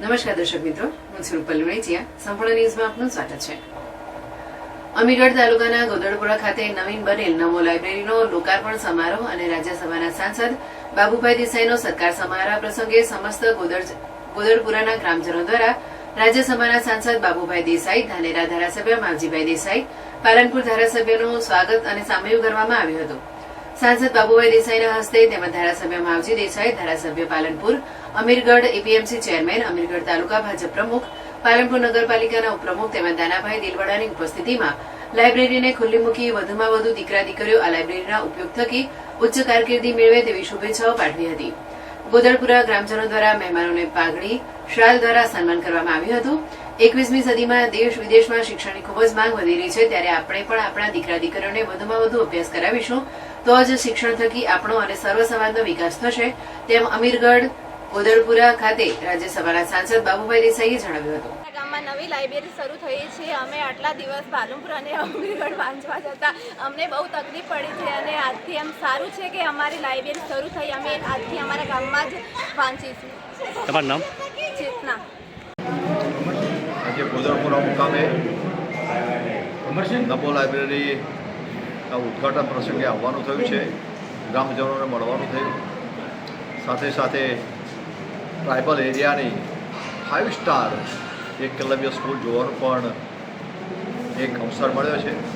નમસ્કાર દર્શક મિત્રો, હું છું રૂપલ લુણેચિયા સંપૂર્ણ ન્યૂઝમાં આપનું સ્વાગત છે. અમીગઢ તાલુકાના ગોદડપુરા ખાતે નવીન બનેલ નમો લાઇબ્રેરીનો લોકાર્પણ સમારોહ અને રાજ્યસભાના સાંસદ બાબુભાઈ દેસાઈનો સત્કાર સમારોહ પ્રસંગે સમસ્ત ગોદડ ગોદડપુરાના ગ્રામજનો દ્વારા રાજ્યસભાના સાંસદ બાબુભાઈ દેસાઈ, ધાનેરા ધારાસભ્ય માવજીભાઈ દેસાઈ, પાલનપુર ધારાસભ્યનું સ્વાગત અને સામયું કરવામાં આવ્યું હતું. સાંસદ બાબુભાઈ દેસાઈના હસ્તે તેમજ ધારાસભ્ય માવજી દેસાઈ, ધારાસભ્ય પાલનપુર, અમીરગઢ એપીએમસી ચેરમેન, અમીરગઢ તાલુકા ભાજપ પ્રમુખ, પાલનપુર નગરપાલિકાના ઉપપ્રમુખ તેમજ દાનાભાઈ દિલવડાની ઉપસ્થિતિમાં લાઇબ્રેરીને ખુલ્લી મૂકી વધુમાં વધુ દીકરા દીકરીઓ આ લાઇબ્રેરીના ઉપયોગ થકી ઉચ્ચ કારકિર્દી મેળવે તેવી શુભેચ્છાઓ પાઠવી હતી. ગોદળપુરા ગ્રામજનો દ્વારા મહેમાનોને પાઘડી, શાલ દ્વારા સન્માન કરવામાં આવ્યું હતું. એકવીસમી સદીમાં દેશ વિદેશમાં શિક્ષણની ખૂબ જ માંગ વધી રહી છે ત્યારે આપણે પણ આપણા દીકરા દીકરીઓને વધુમાં વધુ અભ્યાસ કરાવીશું. તો જ શિક્ષણ થકી આપણો અને સર્વ સમાજનો વિકાસ થશે. તેમ અમીરગઢ ગોદળપુરા ખાતે રાજ્યસભાના સાંસદ બાબુભાઈ દેસાઈએ જણાવ્યું હતું. અમારા ગામમાં નવી લાઇબ્રેરી શરૂ થઈ છે. અમે આટલા દિવસ પાલનપુર અને અમીરગઢ વાંચવા જતા. અમને બહુ તકલીફ પડી છે અને આજથી એમ સારું છે કે અમારી લાઇબ્રેરી શરૂ થઈ. અમે આજથી અમારા ગામમાં જ વાંચીશું. તમારું નામ? આજે ગોદરપુરા મુકામે નમો લાઇબ્રેરીના ઉદ્ઘાટન પ્રસંગે આવવાનું થયું છે. ગ્રામજનોને મળવાનું થયું. સાથે સાથે ટ્રાઇબલ એરિયાની ફાઇવ સ્ટાર એકલવ્ય સ્કૂલ જોવાનો પણ એક અવસર મળ્યો છે.